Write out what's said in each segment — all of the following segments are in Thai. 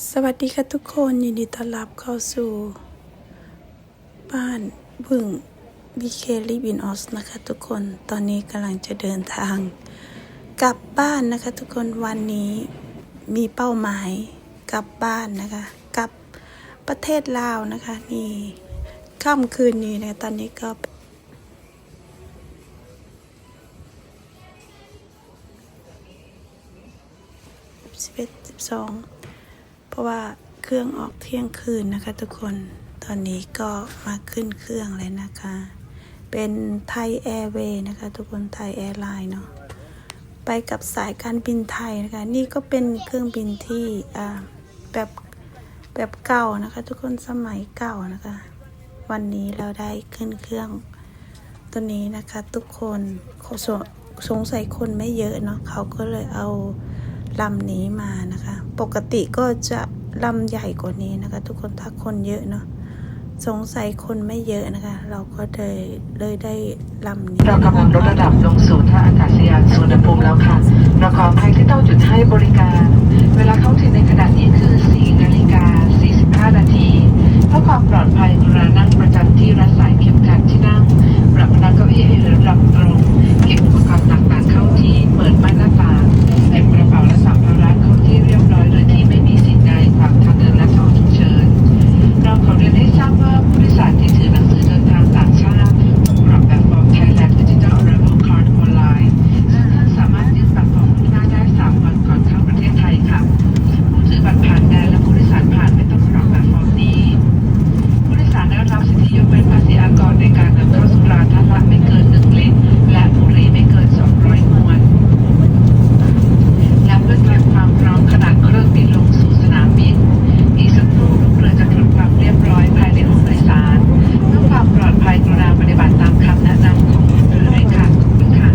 สวัสดีค่ะทุกคนยินดีต้อนรับเข้าสู่ บ้านบึงบีเคลิบินออสนะคะทุกคนตอนนี้กำลังจะเดินทาง กลับบ้านนะคะทุกคนวันนี้มีเป้าหมายกลับบ้านนะคะกลับประเทศลาวนะคะนี่ค่ำคืนนี้นะตอนนี้ก็สิบเอ็ดสิบสอง เพราะว่าเครื่องออกเที่ยงคืนนะคะ ทุกคนตอนนี้ก็มาขึ้นเครื่องเลยนะคะ เป็นไทยแอร์เวย์นะคะ ทุกคนไทยแอร์ไลน์เนาะไปกับสายการบินไทยนะคะ นี่ก็เป็นเครื่องบินที่แบบแบบเก่านะคะ ทุกคนสมัยเก่านะคะ วันนี้เราได้ขึ้นเครื่องตัวนี้นะคะ ทุกคนสงสัยคนไม่เยอะเนาะเขาก็เลยเอา ลำนี้มานะคะ ปกติก็จะลำใหญ่กว่านี้นะคะ ทุกคนถ้าคนเยอะเนาะสงสัยคนไม่เยอะนะคะ เราก็เลยเลยได้ลำนี้ เรากำลังลดระดับลงสู่ท่าอากาศยานสุวรรณภูมิแล้วค่ะเราขออภัยที่ต้องหยุดให้บริการ เวลาเข้าถึงในขณะนี้คือ 4 นาฬิกา 45 นาทีเพื่อความปลอดภัยกรุณานั่งประจำที่รัดสายเข็มขัดที่นั่งปรับพนักเก้าอี้ให้เหลือระดับตรงเก็บอุปกรณ์ต่างๆเข้าที่เปิดม่านหน้าต่างเก็บกระเป๋าและสัมภาระเข้าที่เรียบร้อยโดยที่ไม่มีสิ่งใดขวางทางเดินและทางฉุกเฉิน เราขอเรียนให้ทราบว่าผู้โดยสารที่ถือหนังสือเดินทางต่างชาติต้องกรอกแบบฟอร์ม Thailand Digital Arrival Card ออนไลน์ซึ่งท่านสามารถยื่นแบบฟอร์มล่วงหน้าได้ 3 วันก่อนเข้าประเทศไทยค่ะ ผู้ถือบัตรผ่านแดนและผู้โดยสารผ่านไม่ต้องกรอกแบบฟอร์มนี้ ผู้โดยสารได้รับสิทธิยกเว้นภาษีอากรในการนำเข้าสุราท่านละไม่เกิน 1 ลิตร และบุหรี่ไม่เกิน 200 มวน และเพื่อเตรียมความพร้อมขณะเครื่องบินลงสู่สนามบิน อีกสักครู่ลูกเรือจะตรวจความเรียบร้อยภายในห้องโดยสารเพื่อความปลอดภัยกรุณาปฏิบัติตามคำแนะนำของลูกเรือด้วยค่ะขอบคุณค่ะ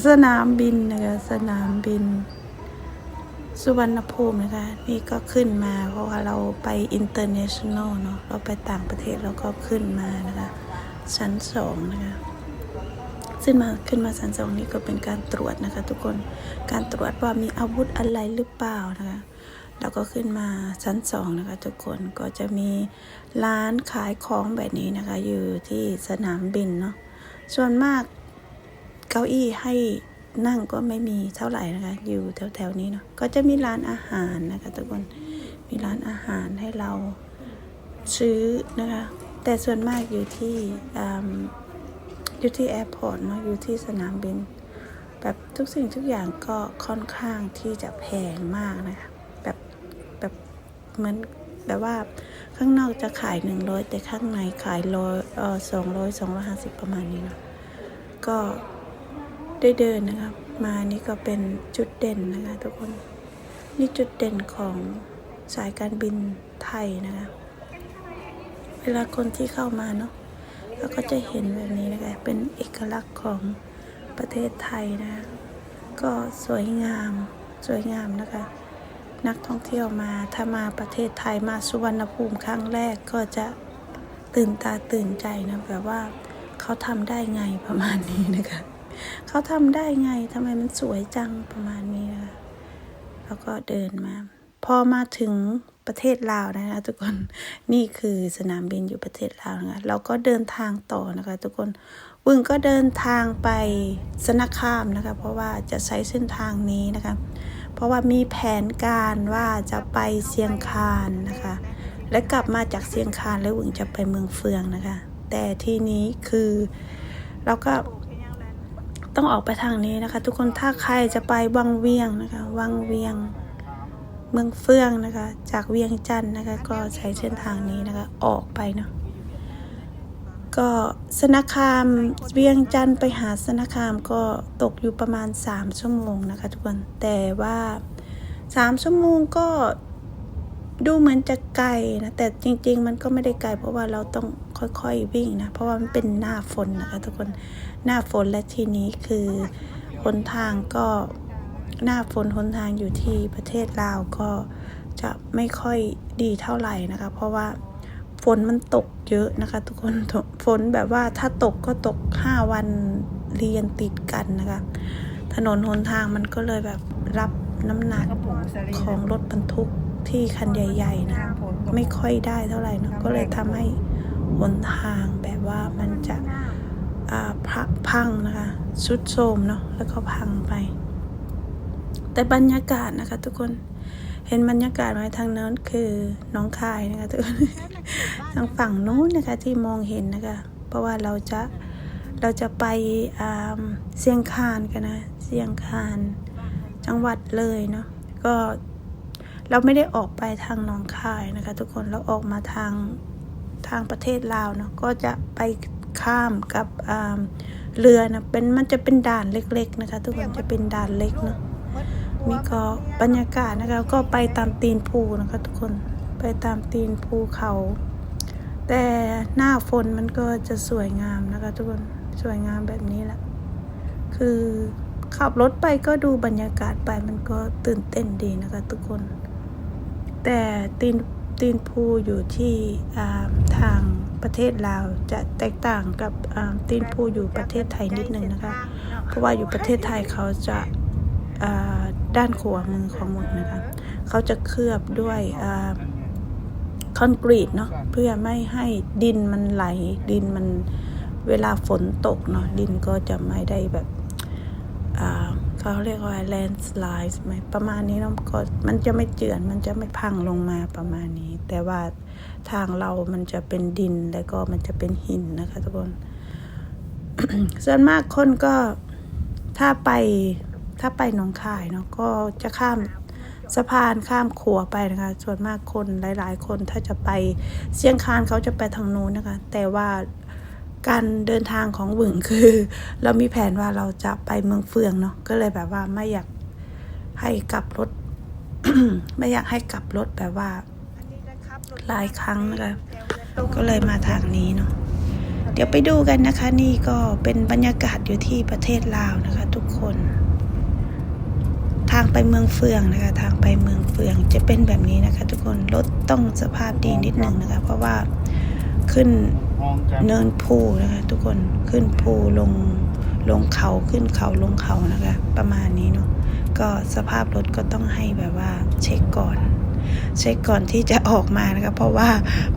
ส นามบินนะคะสนามบิน สุวรรณภูมินะคะ นี่ก็ขึ้นมาเพราะว่าเราไปอินเตอร์เนชั่นแนลเนาะเราไปต่างประเทศเราก็ขึ้นมานะคะ ชั้นสองนะคะซึ่งมาขึ้นมาชั้นสองนี่ก็เป็นการตรวจนะคะ ทุกคนการตรวจว่ามีอาวุธอะไรหรือเปล่านะคะเราก็ขึ้นมาชั้นสองนะคะ ทุกคนก็จะมีร้านขายของแบบนี้นะคะ อยู่ที่สนามบินเนาะส่วนมาก เก้าอี้ให้นั่งก็ไม่มีเท่าไหร่นะคะ อยู่แถวๆนี้เนาะก็จะมีร้านอาหารนะคะทุกคนมีร้านอาหารให้เราซื้อนะคะ แต่ส่วนมากอยู่ที่ออยู่ที่แอร์พอร์ตเนาะอยู่ที่สนามบิน แบบทุกสิ่งทุกอย่างก็ค่อนข้างที่จะแพงมากนะคะแบบแบบเหมือนแบบว่าข้างนอกจะขายหนึ่งร้อยแต่ข้างในขายร้อยเออสองร้อยสองร้อยห้าสิบประมาณนี้เนาะก็ ได้เดินนะครับมานี่ก็เป็นจุดเด่นนะคะทุกคน นี่จุดเด่นของสายการบินไทยนะคะเวลาคนที่เข้ามาเนาะเราก็จะเห็นแบบนี้นะคะเป็นเอกลักษณ์ของประเทศไทยนะคะก็สวยงามสวยงามนะคะ นักท่องเที่ยวมาถ้ามาประเทศไทยมาสุวรรณภูมิครั้งแรกก็จะตื่นตาตื่นใจนะแบบว่าเขาทำได้ไงประมาณนี้นะคะ เขาทำได้ไงทำไมมันสวยจังประมาณนี้นะคะแล้วก็เดินมา พอมาถึงประเทศลาวนะคะ ทุกคนนี่คือสนามบินอยู่ประเทศลาวนะคะเราก็เดินทางต่อนะคะ ทุกคนวึงก็เดินทางไปสนาคามนะคะ เพราะว่าจะใช้เส้นทางนี้นะคะ เพราะว่ามีแผนการว่าจะไปเชียงคานนะคะ และกลับมาจากเชียงคานแล้ววึงจะไปเมืองเฟืองนะคะ แต่ที่นี้คือเราก็ ต้องออกไปทางนี้นะคะ ทุกคนถ้าใครจะไปวังเวียงนะคะวังเวียง เมืองเฟื่องนะคะ จากเวียงจันทร์นะคะ ก็ใช้เส้นทางนี้นะคะ ออกไปเนาะก็สนาคามเวียงจันทร์ไปหาสนาคามก็ตกอยู่ประมาณ 3 ชั่วโมงนะคะ ทุกคนแต่ว่า 3 ชั่วโมงก็ดูเหมือนจะไกลนะแต่จริง ๆ มันก็ไม่ได้ไกล เพราะว่าเราต้องค่อยๆวิ่งนะ เพราะว่ามันเป็นหน้าฝนนะคะทุกคน หน้าฝนและทีนี้คือหนทางก็หน้าฝนหนทางอยู่ที่ประเทศลาวก็จะไม่ค่อยดีเท่าไหร่นะคะ เพราะว่าฝนมันตกเยอะนะคะ ทุกคนฝนแบบว่าถ้าตกก็ตกห้าวันเรียนติดกันนะคะ ถนนหนทางมันก็เลยแบบรับน้ำหนักของรถบรรทุกที่คันใหญ่ๆนะไม่ค่อยได้เท่าไหร่นะก็เลยทำให้หนทางแบบว่ามันจะ อ่าพะพังนะคะชุดโทมเนาะแล้วก็พังไป แต่บรรยากาศนะคะ ทุกคนเห็นบรรยากาศไหมทางโน้นคือน้องคายนะคะทุกคนทางฝั่งโน้นนะคะที่มองเห็นนะคะ เพราะว่าเราจะเราจะไปเชียงคานกันนะเชียงคานจังหวัดเลยเนาะก็เราไม่ได้ออกไปทางหนองคายนะคะ ทุกคนเราออกมาทางทางประเทศลาวเนาะก็จะไป ข้ามกับเรือนะเป็นมันจะเป็นด่านเล็ก ๆ นะคะ ทุกคนจะเป็นด่านเล็กเนาะนี่ก็บรรยากาศนะคะ ก็ไปตามตีนภูนะคะ ทุกคนไปตามตีนภูเขา แต่หน้าฝนมันก็จะสวยงามนะคะ ทุกคนสวยงามแบบนี้แหละคือขับรถไปก็ดูบรรยากาศไปมันก็ตื่นเต้นดีนะคะ ทุกคน แต่ตีนตีนภูอยู่ที่ทาง ประเทศลาวจะแตกต่างกับตีนภูอยู่ประเทศไทยนิดนึงนะคะ เพราะว่าอยู่ประเทศไทยเขาจะด้านขวามือของหมดนะคะเขาจะเคลือบด้วยคอนกรีตเนาะเพื่อไม่ให้ดินมันไหลดินมันเวลาฝนตกเนาะดินก็จะไม่ได้แบบ เขาเรียกว่า landslide ไหมประมาณนี้เนาะก็มันจะไม่เจือนมันจะไม่พังลงมาประมาณนี้ แต่ว่าทางเรามันจะเป็นดินแล้วก็มันจะเป็นหินนะคะทุกคนส่วนมากคนก็ถ้าไปถ้าไปหนองคายเนาะก็จะข้ามสะพานข้ามขัวไปนะคะ ส่วนมากคนหลาย ๆ คนถ้าจะไปเชียงคานเขาจะไปทางนู้นนะคะ แต่ว่า การเดินทางของหวึงคือ เรามีแผนว่าเราจะไปเมืองเฟืองเนาะก็เลยแบบว่าไม่อยากให้กลับรถ ไม่อยากให้กลับรถแบบว่าหลายครั้งนะคะก็เลยมาทางนี้เนาะเดี๋ยวไปดูกันนะคะ นี่ก็เป็นบรรยากาศอยู่ที่ประเทศลาวนะคะ ทุกคน ทางไปเมืองเฟืองนะคะ ทางไปเมืองเฟืองจะเป็นแบบนี้นะคะ ทุกคนรถต้องสภาพดีนิดหนึ่งนะคะ เพราะว่า ขึ้นเนินภูนะคะ ทุกคนขึ้นภูลงลงเขาขึ้นเขาลงเขานะคะ ประมาณนี้เนาะก็สภาพรถก็ต้องให้แบบว่าเช็คก่อนเช็คก่อนที่จะออกมานะคะ เพราะว่า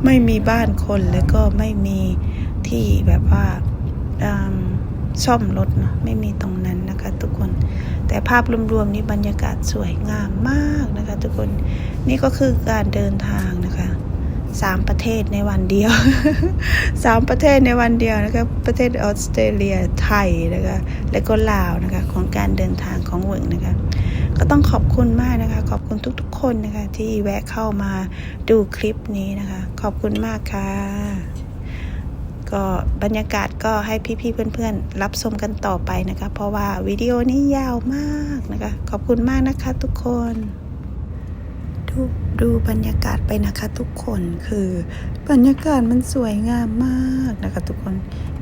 ไม่มีบ้านคนแล้วก็ไม่มีที่แบบว่าซ่อมรถเนาะไม่มีตรงนั้นนะคะทุกคน แต่ภาพรวมๆนี่บรรยากาศสวยงามมากนะคะ ทุกคนนี่ก็คือการเดินทางนะคะ สามประเทศในวันเดียวสามประเทศในวันเดียวนะคะประเทศออสเตรเลียไทยนะคะและก็ลาวนะคะของการเดินทางของเหวิงนะคะก็ต้องขอบคุณมากนะคะ ขอบคุณทุกๆ คนนะคะ ที่แวะเข้ามาดูคลิปนี้นะคะ ขอบคุณมากค่ะ ก็บรรยากาศก็ให้พี่ๆเพื่อนๆ รับชมกันต่อไปนะคะ เพราะว่าวิดีโอนี้ยาวมากนะคะ ขอบคุณมากนะคะทุกคน ดูดูบรรยากาศไปนะคะทุกคนคือบรรยากาศมันสวยงามมากนะคะ ทุกคน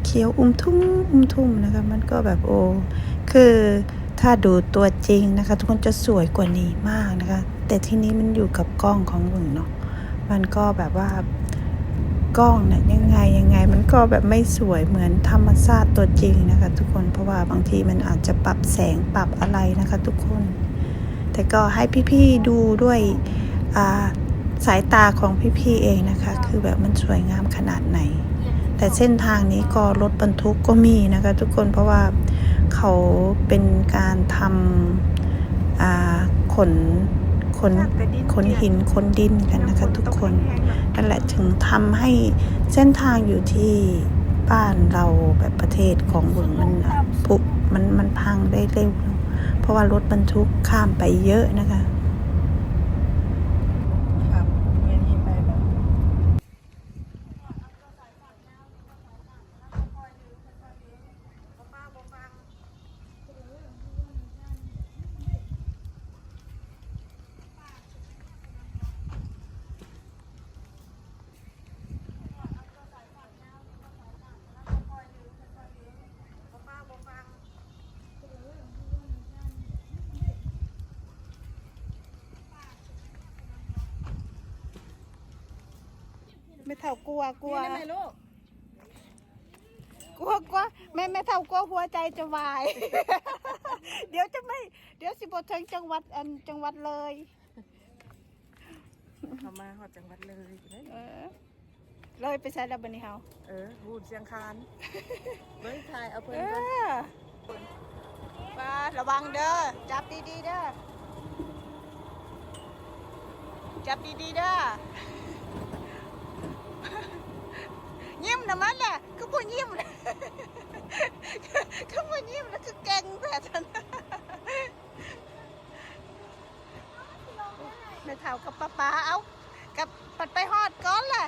เขียวอุ้มทุ่มอุ้มทุ่มนะคะ มันก็แบบโอ้คือถ้าดูตัวจริงนะคะ ทุกคนจะสวยกว่านี้มากนะคะ แต่ที่นี้มันอยู่กับกล้องของมึงเนาะมันก็แบบว่ากล้องเนี่ยยังไงยังไง มันก็แบบไม่สวยเหมือนธรรมชาติตัวจริงนะคะ ทุกคนเพราะว่าบางทีมันอาจจะปรับแสงปรับอะไรนะคะ ทุกคน แต่ก็ให้พี่ๆดูด้วย สายตาของพี่ๆเองนะคะ คือแบบมันสวยงามขนาดไหน แต่เส้นทางนี้ก็รถบรรทุกก็มีนะคะ ทุกคนเพราะว่าเขาเป็นการทำขนขนขนหินขนดินกันนะคะทุกคนนั่นแหละถึงทำให้เส้นทางอยู่ที่บ้านเราแบบประเทศของเมืองมันผุมันมันพังได้เร็ว เพราะว่ารถบรรทุกข้ามไปเยอะนะคะ ครับเวียนที่ไปแบบ บ ไม่เท่ากลัวกลัวนี่ได้ไหมลูกกลัวกลัวแม่แม่เท่ากลัวหัวใจจะวาย เดี๋ยวจะไม่ เดี๋ยวสิบถึงจังหวัดอันจังหวัดเลย เขามาหอดจังหวัดเลยเด้อเออ เลยไปใช้แล้วบันนี้เฮาเออหูดเสียงคานเบิ้งถ่ายเอาเพิ่นเอก่อนอป้าระวังเด้อจับดีๆเด้อจับดีๆเด้อ ยิ้มนะมันแหละคือผู้ยิ้มเลยคือผู้ยิ้มแล้วคือเก่งแบบนั้นในเท่ากับป้าป้าเอากับปัดไปหอดก้อนแหละ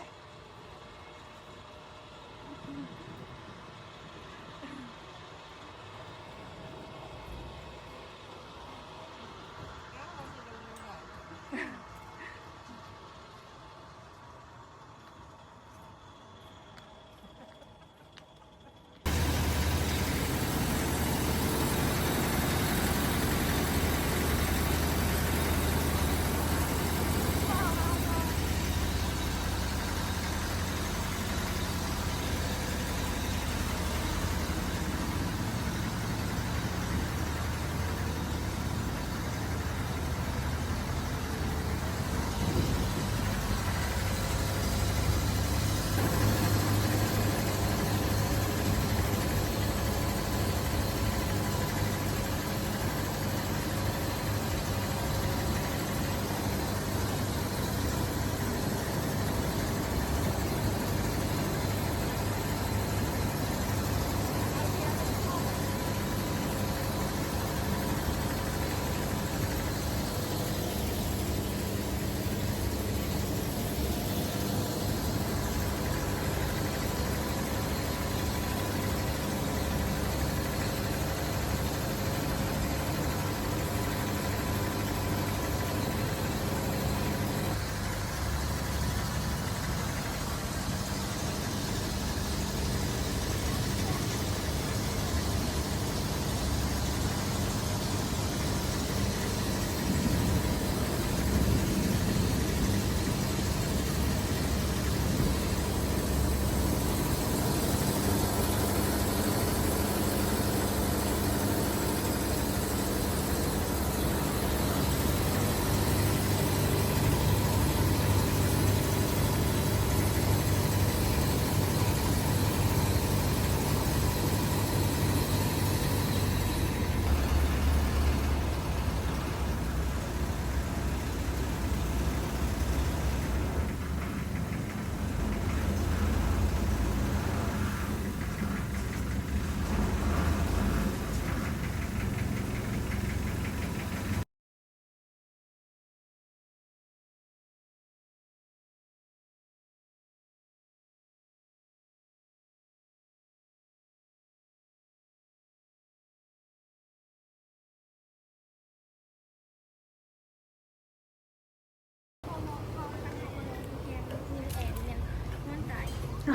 ย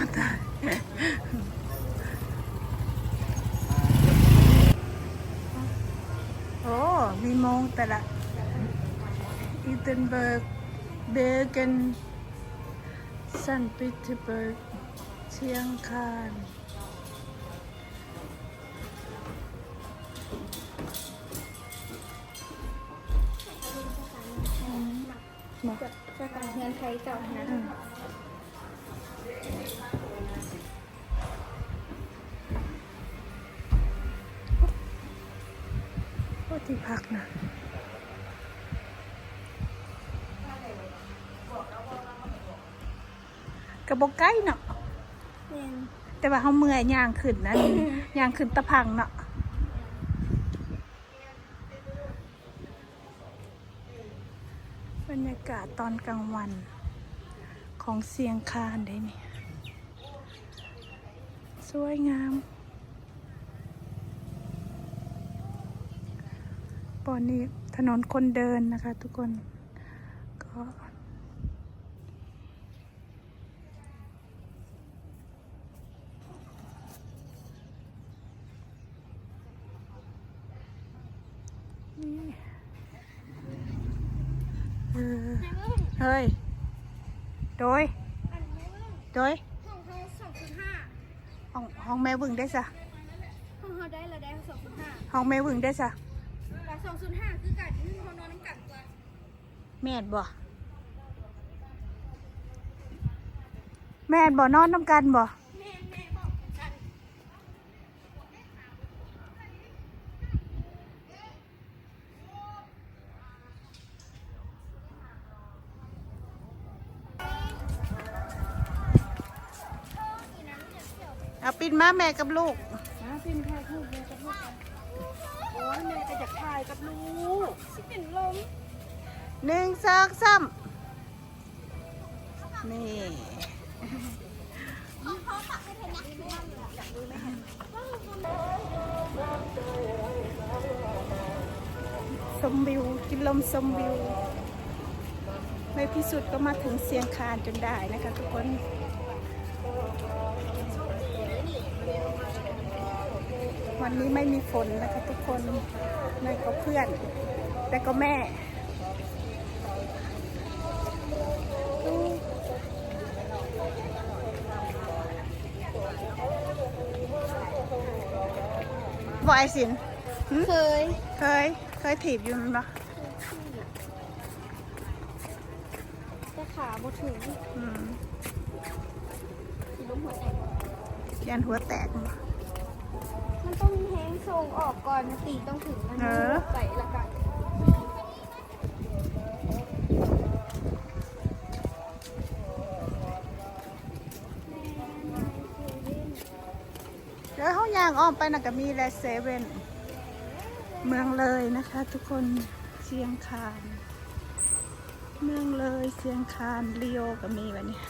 โอ้มีโมงแต่ละอีเทนเบิร์กเบเกนซันปิเตอร์เบิร์กเชียงคานหมอจะต่างเงินไทยเก่านะ อืมโอ้ที่พักนะกระบอกไก่เนาะเงินแต่ว่าเขาเมื่อยย่างขึ้นนะย่างขึ้นตะพังเนาะบรรยากาศตอนกลางวันของเสียงคานได้นี่ สวยงามปอนนี้ถนนคนเดินนะคะ ทุกคนก็เฮ้ย โดย โดย ห้องเขาสองจุดห้า ห้องห้องแม่วึงได้ซะห้องเขาได้ละได้สองจุดห้าห้องแม่วึงได้ซะแต่สองจุดห้าคือกัดที่เขานอนน้ำกัดตัวแม่นบ่แม่นบ่นอนน้ำกันบ่ แม่แม่บอกกัน เอาปินมาแม่กับลูกมาพิมพ์ถ่ายรูปเลยกับลูกกันโอ้ยแม่ก็อยากถ่ายกับลูกสิเป็นลมหนึ่งสองสามนี่เขาปักให้เธอนะอยากดูไหมชมวิวกินลมชมวิวในที่สุดก็มาถึงเสียงคานจนได้นะคะทุกคน วันนี้ไม่มีฝนนะคะทุกคนนั่นก็เพื่อน แต่ก็แม่บอยสินเคย เคย เคยถีบอยู่มั้ยปะแต่ขาบ่ถึงอืมสีลมหัวแตกยันหัวแตก ทรงออกก่อนตีต้องถึงมันเออ ใส่ละกันเดี๋ยวห้องยางอ้อมไปนะก็มีแลเซเว่นเมืองเลยนะคะ ทุกคนเชียงคาน เมืองเลยเชียงคานลีโอก็มีวะเนี่ย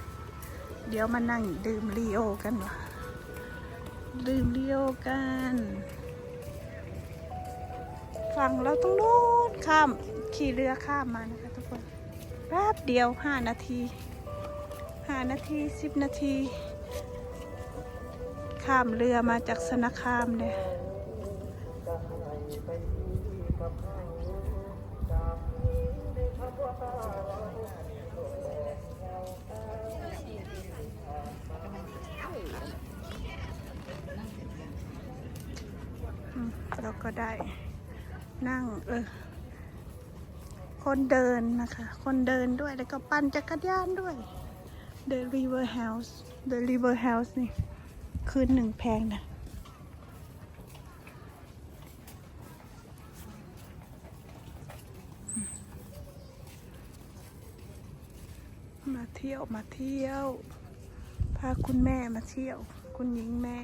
เดี๋ยวมานั่งดื่มลีโอกันวะดื่มลีโอกัน ฝั่งเราต้องนู้นข้ามขี่เรือข้ามมานะคะทุกคนแป๊บเดียวห้านาทีห้านาทีสิบนาที ข้ามเรือมาจากสนาคามเนี่ยเราก็ได้ นั่งเออคนเดินนะคะ คนเดินด้วยแล้วก็ปั่นจักรยานด้วย The River House The River House นี่ คืนหนึ่งแพงนะมาเที่ยวมาเที่ยว พาคุณแม่มาเที่ยว คุณหญิงแม่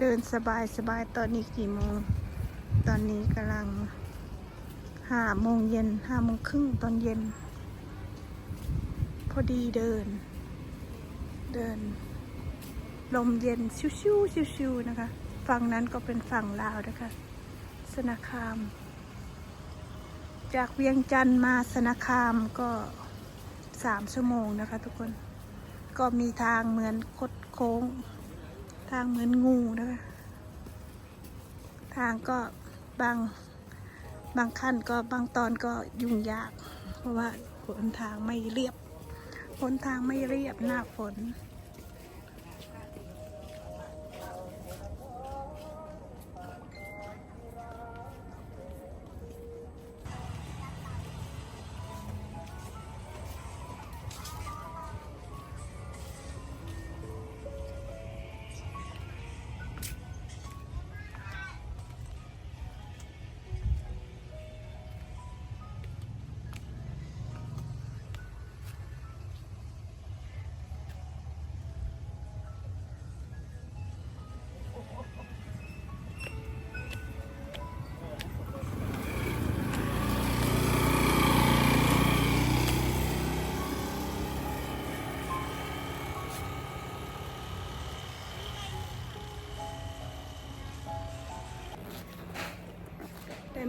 เดินสบายสบายตอนนี้กี่โมง ตอนนี้กำลังห้าโมงเย็นห้าโมงครึ่งตอนเย็น พอดีเดิน เดิน ลมเย็นชิวๆชิวๆนะคะ ฝั่งนั้นก็เป็นฝั่งลาวนะคะ สนาคาม จากเวียงจันทร์มาสนาคามก็สามชั่วโมงนะคะทุกคน ก็มีทางเหมือนคดโค้ง ทางเหมือนงูนะคะ ทางก็บางบางขั้นก็บางตอนก็ยุ่งยาก เพราะว่าหนทางไม่เรียบหนทางไม่เรียบหน้าฝน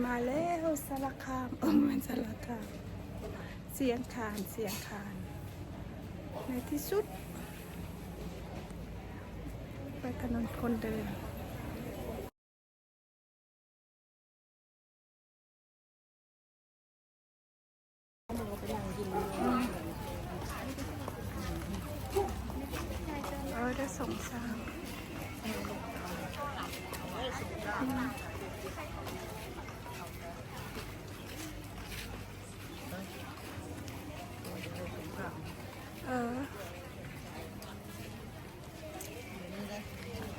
มาแล้วสารคามเออมันสารคามเสียงคานเสียงคาน ในที่สุด ไปถนนคนเดิน เออ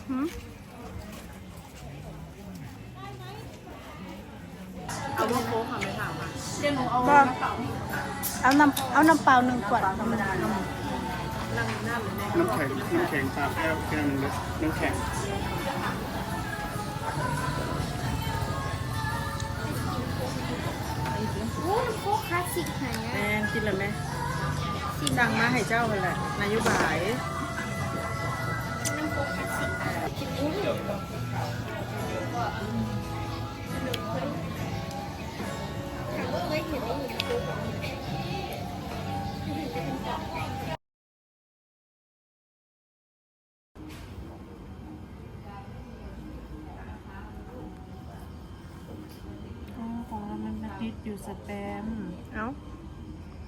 หืม เอาลูกโค้กค่ะไม่ถามอะ บอก เอาน้ำเปล่าหนึ่งขวดธรรมดาน้ำนั่งหน้าหรือแม่น้ำแข็งน้ำแข็งตามแก้วแก้วนึงนะน้ำแข็งโอ้โคกคลาสสิกหายแม่กินเลยไหมสั่งมาให้เจ้ากันแหละนายบายน้ำโคกคลาสสิกกินอุ้ย ถามว่าเคยเห็นไหมหนูโคกของเรามันติดอยู่สแปมเอา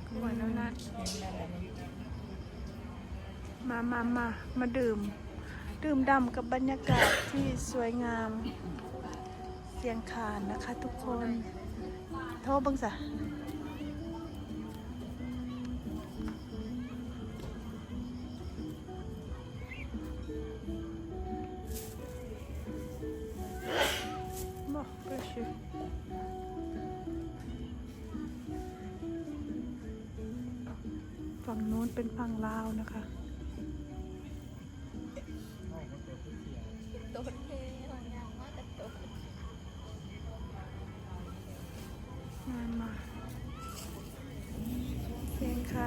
ขวดแล้วนะ มามามามาดื่ม ดื่มดำกับบรรยากาศที่สวยงาม เสียงขานนะคะทุกคน โทษบังสะ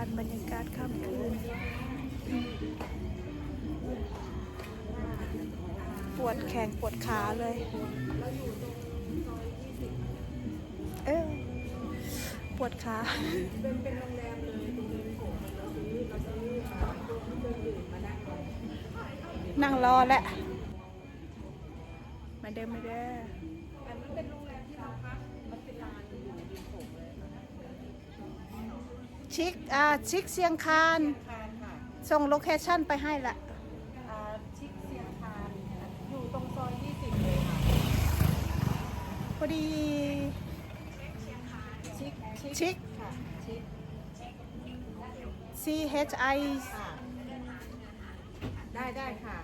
านบรรยากาศค่ำคืน ปวดแขนปวดขาเลย เออปวดขานั่งรอแหละไม่ได้ไม่ได้ ชิคอ่าชิคเสียงคานส่งโลเคชั่นไปให้ละชิคเซียงคานอยู่ตรงซอย20เลยค่ะ พอดีชิคชิคชิค ค่ะ ชิค C H I ค่ะ ได้ได้ค่ะ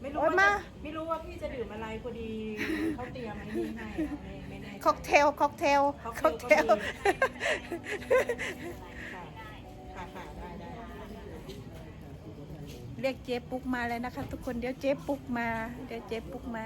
ไม่รู้โอ๊ยว่ามา จะไม่รู้ว่าพี่จะดื่มอะไรพอดีเขาเตรียมไอ้นี่ให้ไม่ไม่แน่ใจ ค็อกเทลค็อกเทลค็ค็ออกกเทเทล ล ค่ะค่ะค่ะได้ได้ เรียกเจ๊ปุ๊กมาเลยนะคะ ทุกคนเดี๋ยวเจ๊ปุ๊กมา เดี๋ยวเจ๊ปุ๊กมา